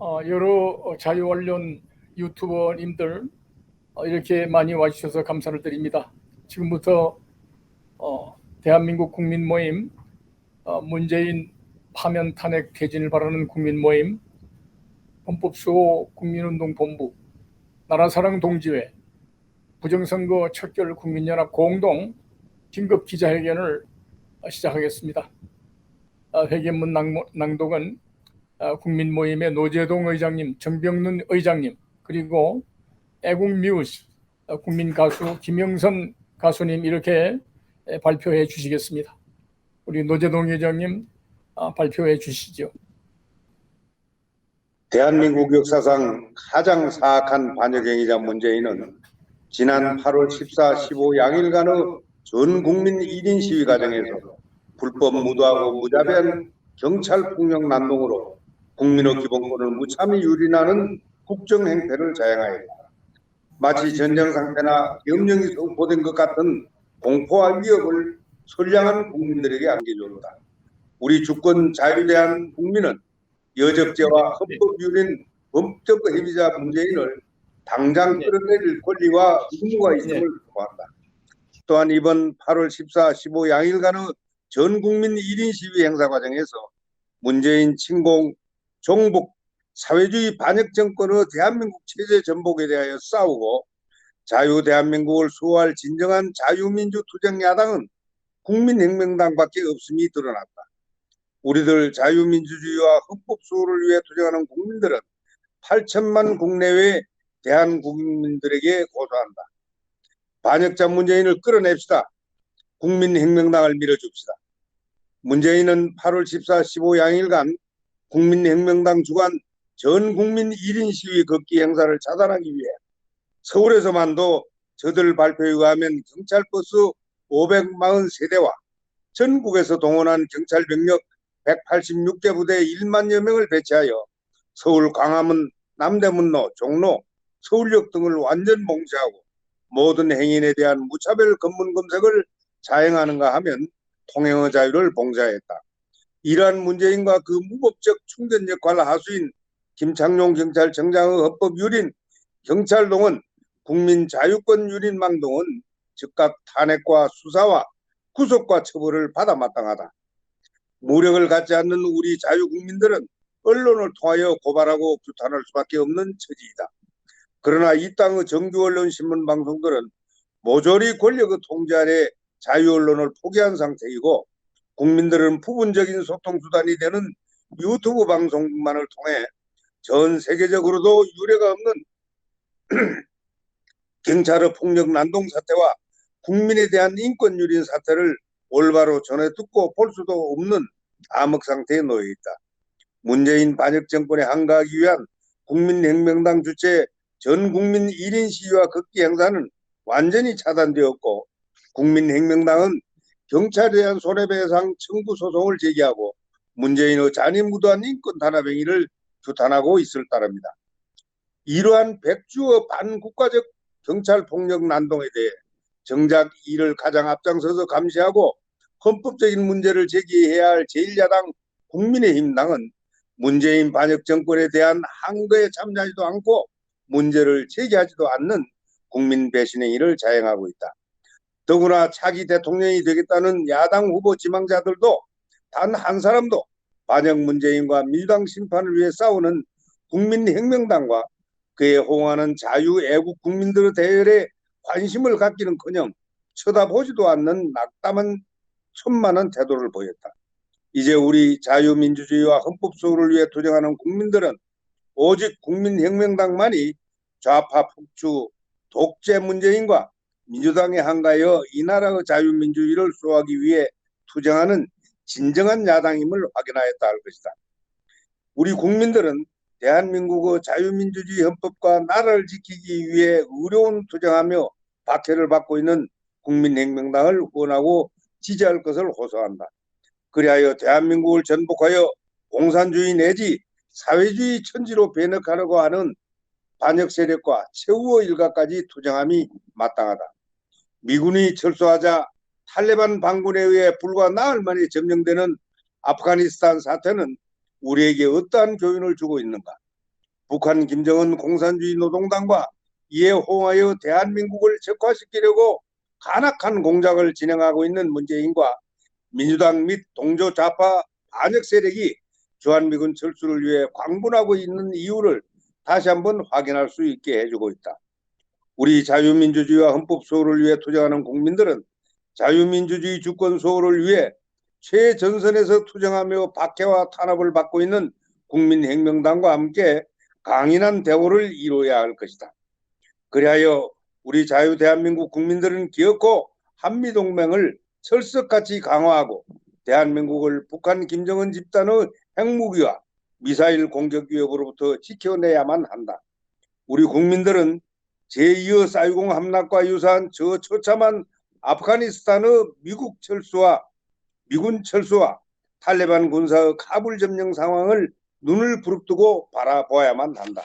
어, 여러 자유 언론 유튜버님들 어, 이렇게 많이 와주셔서 감사를 드립니다. 지금부터 어, 대한민국 국민 모임 어, 문재인 파면 탄핵 퇴진을 바라는 국민 모임 헌법수호 국민운동본부 나라사랑 동지회 부정선거 척결 국민연합 공동 긴급 기자회견을 시작하겠습니다. 어, 회견문 낭- 낭독은 어, 국민 모임의 노재동 의장님, 정병nun 의장님, 그리고 애국 뮤즈 어, 국민 가수 김영선 가수님 이렇게 에, 발표해 주시겠습니다. 우리 노재동 의장님 어, 발표해 주시죠. 대한민국 역사상 가장 사악한 반역행위자 문재인은 지난 8월 14, 15 양일간의 전 국민 1인 시위 과정에서 불법 무도하고 무자비한 경찰 폭력 난동으로 국민의 기본권을 무참히 유린하는 국정 행태를 자행하였다. 마치 전쟁 상태나 염령이 선포된 것 같은 공포와 위협을 선량한 국민들에게 안겨줬다. 우리 주권 자유에 대한 국민은 여적죄와 헌법 유린 범법 행위자 문재인을 당장 끌어내릴 권리와 의무가 있음을 보한다. 또한 이번 8월 14, 15 양일간의 전 국민 1인 시위 행사 과정에서 문재인 침공, 종북, 사회주의 반역 정권의 대한민국 체제 전복에 대하여 싸우고 자유 대한민국을 수호할 진정한 자유민주 투쟁 야당은 국민혁명당밖에 없음이 드러났다. 우리들 자유민주주의와 헌법 수호를 위해 투쟁하는 국민들은 8천만 국내외 대한국민들에게 고소한다. 반역자 문재인을 끌어냅시다. 국민혁명당을 밀어줍시다. 문재인은 8월 14, 15 양일간 국민혁명당 주관 전 국민 1인 시위 걷기 행사를 차단하기 위해 서울에서만도 저들 발표에 의하면 경찰버스 543대와 전국에서 동원한 경찰 병력 186개 부대 1만여 명을 배치하여 서울 광화문, 남대문로, 종로, 서울역 등을 완전 봉쇄하고 모든 행인에 대한 무차별 검문 검색을 자행하는가 하면 통행의 자유를 봉쇄했다. 이러한 문재인과 그 무법적 충전 역할 하수인 김창룡 경찰청장의 헌법 유린 경찰동은 국민 자유권 유린 망동은 즉각 탄핵과 수사와 구속과 처벌을 받아 마땅하다. 무력을 갖지 않는 우리 자유국민들은 언론을 통하여 고발하고 규탄할 수밖에 없는 처지이다. 그러나 이 땅의 정규 언론 신문 방송들은 모조리 권력의 통제 아래 자유 언론을 포기한 상태이고 국민들은 부분적인 소통 수단이 되는 유튜브 방송만을 통해 전 세계적으로도 유례가 없는 경찰의 폭력 난동 사태와 국민에 대한 인권 유린 사태를 올바로 전해 듣고 볼 수도 없는 암흑 상태에 놓여 있다. 문재인 반역 정권에 항거하기 위한 국민혁명당 주최 전 국민 1인 시위와 걷기 행사는 완전히 차단되었고 국민혁명당은 경찰에 대한 손해배상 청구 소송을 제기하고 문재인의 잔인무도한 인권 탄압 행위를 규탄하고 있을 따릅니다. 이러한 백주의 반국가적 경찰 폭력 난동에 대해 정작 이를 가장 앞장서서 감시하고 헌법적인 문제를 제기해야 할 제1야당 국민의힘 당은 문재인 반역 정권에 대한 항거에 참여하지도 않고 문제를 제기하지도 않는 국민 배신 행위를 자행하고 있다. 더구나 차기 대통령이 되겠다는 야당 후보 지망자들도 단 한 사람도 반역 문재인과 민주당 심판을 위해 싸우는 국민혁명당과 그에 호응하는 자유애국 국민들의 대열에 관심을 갖기는커녕 쳐다보지도 않는 낙담한 천만한 태도를 보였다. 이제 우리 자유민주주의와 헌법소를 위해 투쟁하는 국민들은 오직 국민혁명당만이 좌파 폭주 독재 문재인과 민주당에 한가하여 이 나라의 자유민주주의를 수호하기 위해 투쟁하는 진정한 야당임을 확인하였다 할 것이다. 우리 국민들은 대한민국의 자유민주주의 헌법과 나라를 지키기 위해 의로운 투쟁하며 박해를 받고 있는 국민혁명당을 후원하고 지지할 것을 호소한다. 그리하여 대한민국을 전복하여 공산주의 내지 사회주의 천지로 변혁하려고 하는 반역 세력과 최후의 일가까지 투쟁함이 마땅하다. 미군이 철수하자 탈레반 반군에 의해 불과 나흘 만에 점령되는 아프가니스탄 사태는 우리에게 어떠한 교훈을 주고 있는가? 북한 김정은 공산주의 노동당과 이에 호응하여 대한민국을 적화시키려고 간악한 공작을 진행하고 있는 문재인과 민주당 및 동조 좌파 반역 세력이 주한미군 철수를 위해 광분하고 있는 이유를 다시 한번 확인할 수 있게 해주고 있다. 우리 자유민주주의와 헌법 수호를 위해 투쟁하는 국민들은 자유민주주의 주권 수호를 위해 최전선에서 투쟁하며 박해와 탄압을 받고 있는 국민혁명당과 함께 강인한 대우를 이루어야 할 것이다. 그리하여 우리 자유 대한민국 국민들은 기어코 한미동맹을 철석같이 강화하고 대한민국을 북한 김정은 집단의 핵무기와 미사일 공격 위협으로부터 지켜내야만 한다. 우리 국민들은 제2의 사이공 함락과 유사한 저 처참한 아프가니스탄의 미국 철수와 미군 철수와 탈레반 군사의 카불 점령 상황을 눈을 부릅뜨고 바라보아야만 한다.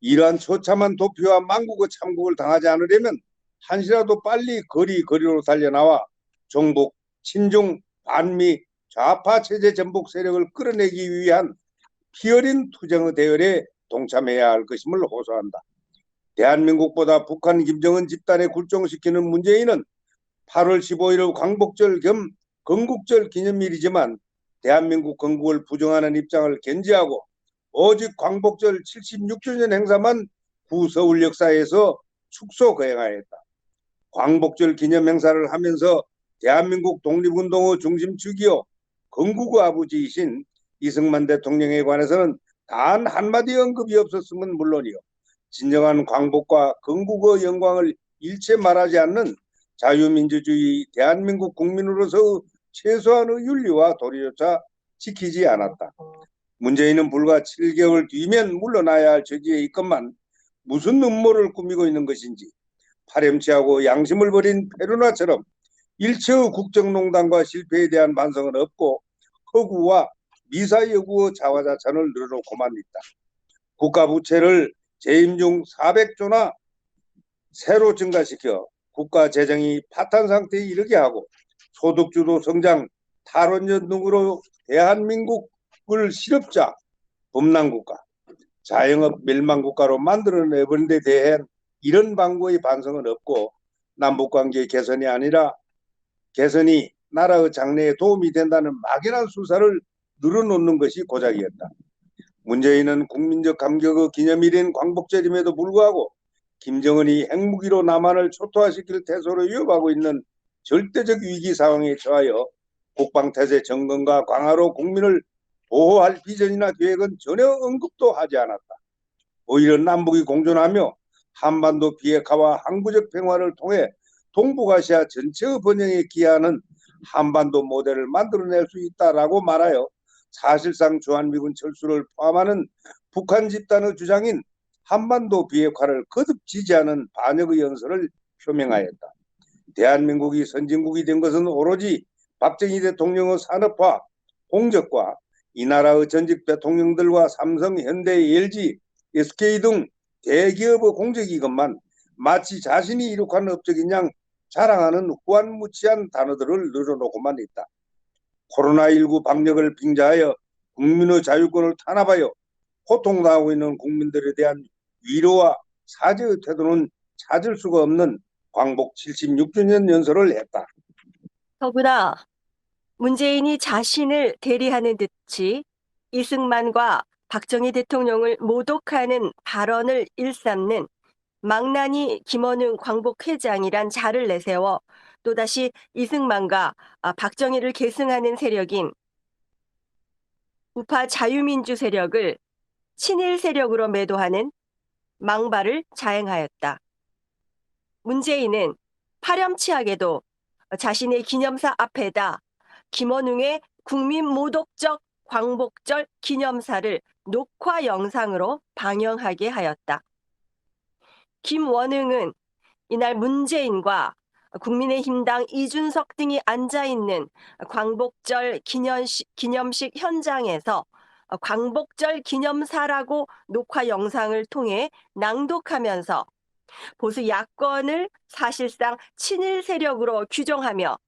이러한 처참한 도피와 망국의 참국을 당하지 않으려면 한시라도 빨리 거리 거리로 달려나와 종북, 친중, 반미, 좌파 체제 전복 세력을 끌어내기 위한 피어린 투쟁의 대열에 동참해야 할 것임을 호소한다. 대한민국보다 북한 김정은 집단에 굴종시키는 문재인은 8월 15일 광복절 겸 건국절 기념일이지만 대한민국 건국을 부정하는 입장을 견지하고 오직 광복절 76주년 행사만 구서울 역사에서 축소 거행하였다. 광복절 기념 행사를 하면서 대한민국 독립운동의 중심축이요 건국의 아버지이신 이승만 대통령에 관해서는 단 한마디 언급이 없었음은 물론이요 진정한 광복과 건국의 영광을 일체 말하지 않는 자유민주주의 대한민국 국민으로서 최소한의 윤리와 도리조차 지키지 않았다. 문재인은 불과 7개월 뒤면 물러나야 할 처지에 있건만 무슨 음모를 꾸미고 있는 것인지 파렴치하고 양심을 버린 페루나처럼 일체의 국정농단과 실패에 대한 반성은 없고 허구와 미사 여구의 자화자찬을 늘어놓고만 있다. 국가 부채를 재임 중 400조나 새로 증가시켜 국가 재정이 파탄 상태에 이르게 하고 소득주도 성장 탈원전 등으로 대한민국을 실업자 범람국가 자영업 멸망국가로 만들어내버린 데 대한 이런 방구의 반성은 없고 남북관계 개선이 아니라 개선이 나라의 장래에 도움이 된다는 막연한 수사를 늘어놓는 것이 고작이었다. 문재인은 국민적 감격의 기념일인 광복절임에도 불구하고 김정은이 핵무기로 남한을 초토화시킬 태소로 위협하고 있는 절대적 위기 상황에 처하여 국방태세 정건과 강화로 국민을 보호할 비전이나 계획은 전혀 언급도 하지 않았다. 오히려 남북이 공존하며 한반도 비핵화와 항구적 평화를 통해 동북아시아 전체의 번영에 기여하는 한반도 모델을 만들어낼 수 있다라고 말하여 사실상 주한미군 철수를 포함하는 북한 집단의 주장인 한반도 비핵화를 거듭 지지하는 반역의 연설을 표명하였다. 대한민국이 선진국이 된 것은 오로지 박정희 대통령의 산업화, 공적과 이 나라의 전직 대통령들과 삼성, 현대, LG, SK 등 대기업의 공적이건만 마치 자신이 이룩한 업적인 양 자랑하는 후한무치한 단어들을 늘어놓고만 있다. 코로나19 방역을 빙자하여 국민의 자유권을 탄압하여 고통당하고 있는 국민들에 대한 위로와 사죄의 태도는 찾을 수가 없는 광복 76주년 연설을 했다. 더구나 문재인이 자신을 대리하는 듯이 이승만과 박정희 대통령을 모독하는 발언을 일삼는 망나니 김원웅 광복회장이란 자를 내세워 또다시 이승만과 아, 박정희를 계승하는 세력인 우파 자유민주 세력을 친일 세력으로 매도하는 망발을 자행하였다. 문재인은 파렴치하게도 자신의 기념사 앞에다 김원웅의 국민 모독적 광복절 기념사를 녹화 영상으로 방영하게 하였다. 김원웅은 이날 문재인과 국민의힘당 이준석 등이 앉아 있는 광복절 기념식, 기념식 현장에서 광복절 기념사라고 녹화 영상을 통해 낭독하면서 보수 야권을 사실상 친일 세력으로 규정하며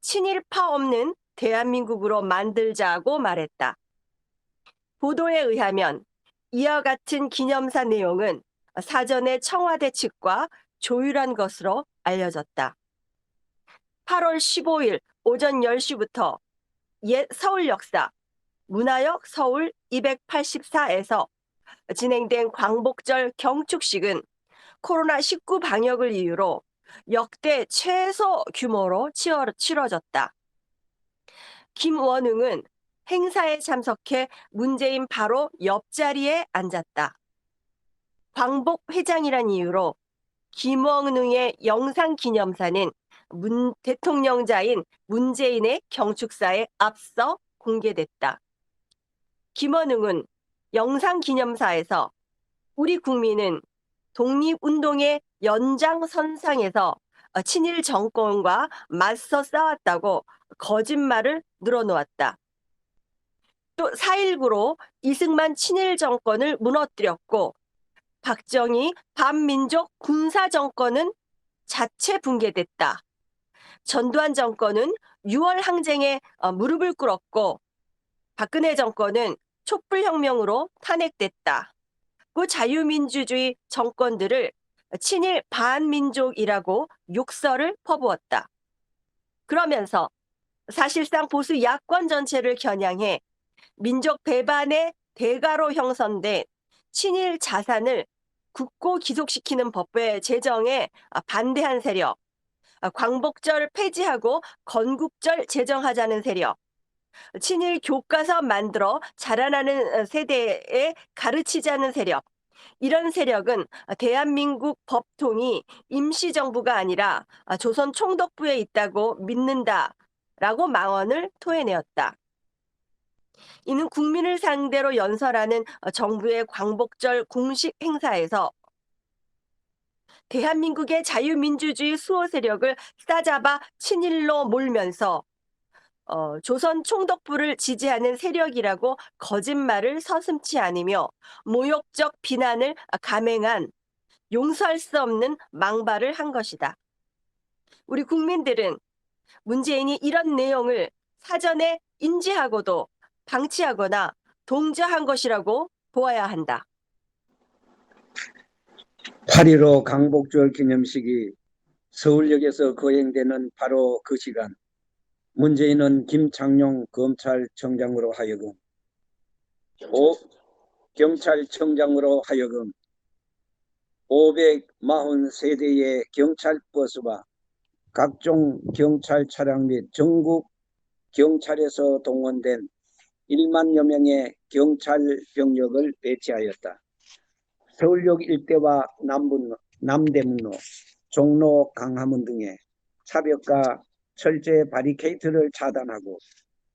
친일파 없는 대한민국으로 만들자고 말했다. 보도에 의하면 이와 같은 기념사 내용은 사전에 청와대 측과 조율한 것으로 알려졌다. 8월 15일 오전 10시부터 옛 서울 역사 문화역 서울 284에서 진행된 광복절 경축식은 코로나19 방역을 이유로 역대 최소 규모로 치러, 치러졌다. 김원웅은 행사에 참석해 문재인 바로 옆자리에 앉았다. 광복 회장이란 이유로 김원웅의 영상 기념사는 문 대통령자인 문재인의 경축사에 앞서 공개됐다. 김원웅은 영상 기념사에서 우리 국민은 독립운동의 연장선상에서 친일 정권과 맞서 싸웠다고 거짓말을 늘어놓았다. 또 4.19로 이승만 친일 정권을 무너뜨렸고 박정희 반민족 군사 정권은 자체 붕괴됐다. 전두환 정권은 6월 항쟁에 어, 무릎을 꿇었고 박근혜 정권은 촛불혁명으로 탄핵됐다. 그 자유민주주의 정권들을 친일 반민족이라고 욕설을 퍼부었다. 그러면서 사실상 보수 야권 전체를 겨냥해 민족 배반의 대가로 형성된 친일 자산을 굳고 기속시키는 법의 제정에 반대한 세력, 광복절 폐지하고 건국절 제정하자는 세력, 친일 교과서 만들어 자라나는 세대에 가르치자는 세력, 이런 세력은 대한민국 법통이 임시정부가 아니라 조선 총독부에 있다고 믿는다라고 망언을 토해내었다. 이는 국민을 상대로 연설하는 정부의 광복절 공식 행사에서 대한민국의 자유민주주의 수호 세력을 싸잡아 친일로 몰면서 어, 조선 총독부를 지지하는 세력이라고 거짓말을 서슴치 않으며 모욕적 비난을 감행한 용서할 수 없는 망발을 한 것이다. 우리 국민들은 문재인이 이런 내용을 사전에 인지하고도 방치하거나 동조한 것이라고 보아야 한다. 8.15 강복절 기념식이 서울역에서 거행되는 바로 그 시간 문재인은 김창룡 검찰청장으로 하여금 오, 경찰청장으로 하여금 543대의 경찰버스와 각종 경찰 차량 및 전국 경찰에서 동원된 1만여 명의 경찰 병력을 배치하였다. 서울역 일대와 남북로, 남대문로, 종로, 강화문 등의 차벽과 철제 바리케이트를 차단하고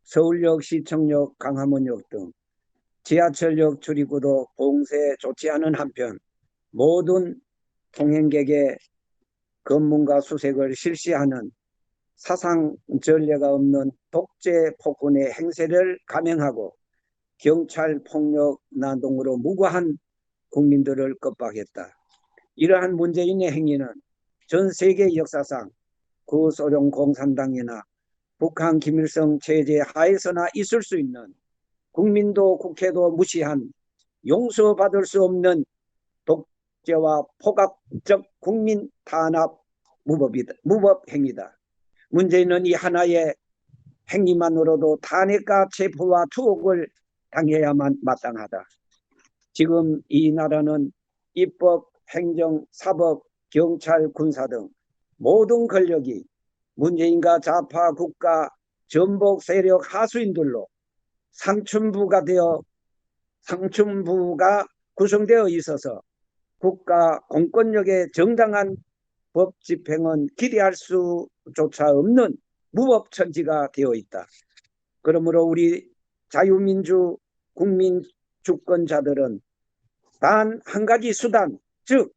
서울역, 시청역, 강화문역 등 지하철역 출입구도 봉쇄 조치하는 한편 모든 통행객의 검문과 수색을 실시하는 사상 전례가 없는 독재 폭군의 행세를 감행하고 경찰 폭력 난동으로 무고한 국민들을 겁박했다. 이러한 문재인의 행위는 전 세계 역사상 구소련 공산당이나 북한 김일성 체제 하에서나 있을 수 있는 국민도 국회도 무시한 용서받을 수 없는 독재와 포갑적 국민 탄압 무법이다. 무법 행위다. 문재인은 이 하나의 행위만으로도 탄핵과 체포와 투옥을 당해야만 마땅하다. 지금 이 나라는 입법, 행정, 사법, 경찰, 군사 등 모든 권력이 문재인과 좌파 국가 전복 세력 하수인들로 상춘부가 되어 상춘부가 구성되어 있어서 국가 공권력의 정당한 법 집행은 기대할 수조차 없는 무법천지가 되어 있다. 그러므로 우리 자유민주 국민 주권자들은 단 한 가지 수단, 즉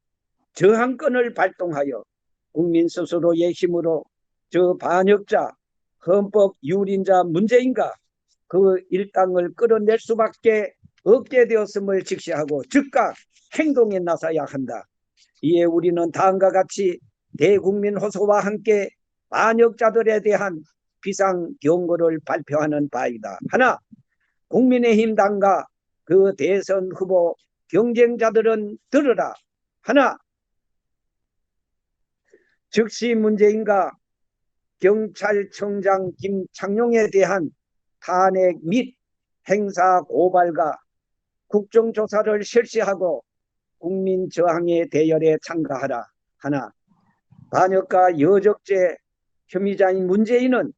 저항권을 발동하여 국민 스스로의 힘으로 저 반역자, 헌법 유린자 문재인과 그 일당을 끌어낼 수밖에 없게 되었음을 직시하고 즉각 행동에 나서야 한다. 이에 우리는 다음과 같이 대국민 호소와 함께 반역자들에 대한 비상 경고를 발표하는 바이다. 하나, 국민의힘 당과 그 대선 후보 경쟁자들은 들으라. 하나, 즉시 문재인과 경찰청장 김창룡에 대한 탄핵 및 행사 고발과 국정조사를 실시하고 국민 저항의 대열에 참가하라. 하나, 반역과 여적죄 혐의자인 문재인은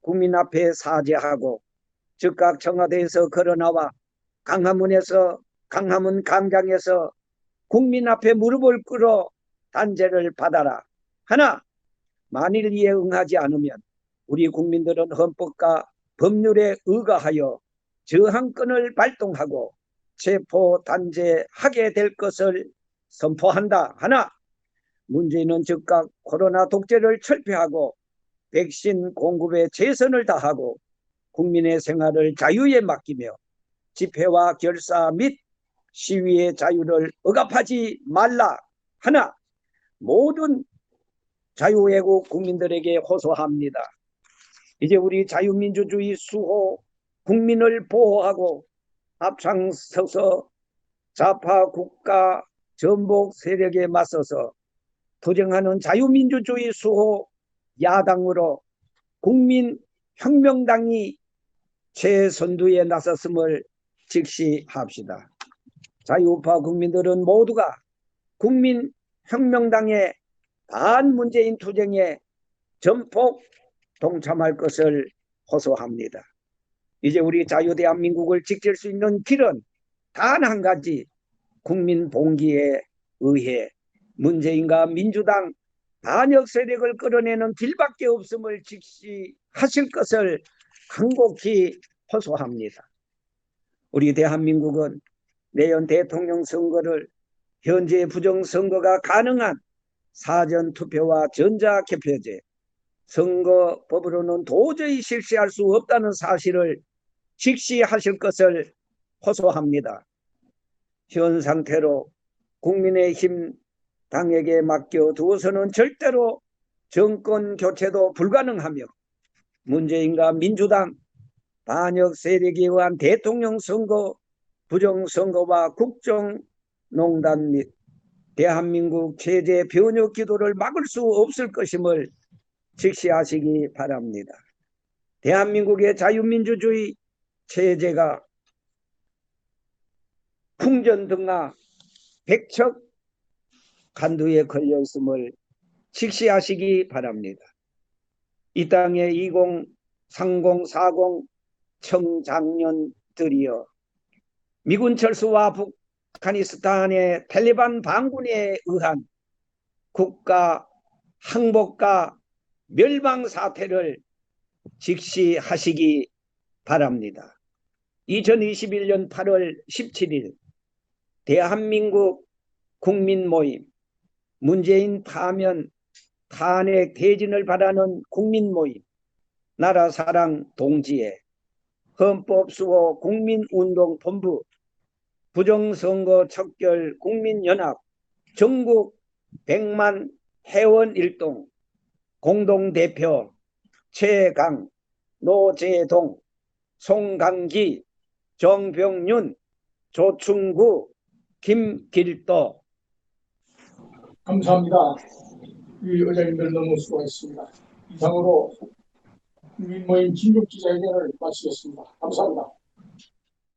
국민 앞에 사죄하고 즉각 청와대에서 걸어나와 강화문에서 강화문 광장에서 국민 앞에 무릎을 꿇어 단죄를 받아라. 하나, 만일 이에 응하지 않으면 우리 국민들은 헌법과 법률에 의거하여 저항권을 발동하고 체포 단죄하게 될 것을 선포한다. 하나, 문재인은 즉각 코로나 독재를 철폐하고 백신 공급에 최선을 다하고 국민의 생활을 자유에 맡기며 집회와 결사 및 시위의 자유를 억압하지 말라. 하나, 모든 자유애국 국민들에게 호소합니다. 이제 우리 자유민주주의 수호 국민을 보호하고 앞장서서 좌파 국가 전복 세력에 맞서서 투쟁하는 자유민주주의 수호 야당으로 국민혁명당이 최선두에 나섰음을 직시합시다. 자유우파 국민들은 모두가 국민혁명당의 반문재인 투쟁에 전폭 동참할 것을 호소합니다. 이제 우리 자유대한민국을 지킬 수 있는 길은 단 한 가지 국민 봉기에 의해 문재인과 민주당 반역 세력을 끌어내는 길밖에 없음을 직시하실 것을 간곡히 호소합니다. 우리 대한민국은 내년 대통령 선거를 현재 부정선거가 가능한 사전투표와 전자개표제, 선거법으로는 도저히 실시할 수 없다는 사실을 직시하실 것을 호소합니다. 현 상태로 국민의힘 당에게 맡겨두어서는 절대로 정권 교체도 불가능하며 문재인과 민주당 반역 세력에 의한 대통령 선거, 부정선거와 국정농단 및 대한민국 체제 변혁 기도를 막을 수 없을 것임을 직시하시기 바랍니다. 대한민국의 자유민주주의 체제가 풍전등화 백척 간두에 걸려 있음을 직시하시기 바랍니다. 이 땅의 20, 30, 40 청장년들이여 미군 철수와 북아프가니스탄의 탈리반 반군에 의한 국가 항복과 멸망 사태를 직시하시기 바랍니다. 2021년 8월 17일 대한민국 국민 모임 문재인 파면 탄핵 퇴진을 바라는 국민 모임 나라 사랑 동지회 헌법 수호 국민운동 본부 부정선거 척결 국민연합 전국 100만 회원 일동 공동대표 최강 노재동 송강기 정병윤 조충구 김길도 감사합니다. 이 의장님들 너무 수고했습니다. 이상으로 국민 모임 진급기자회견을 마치겠습니다. 감사합니다.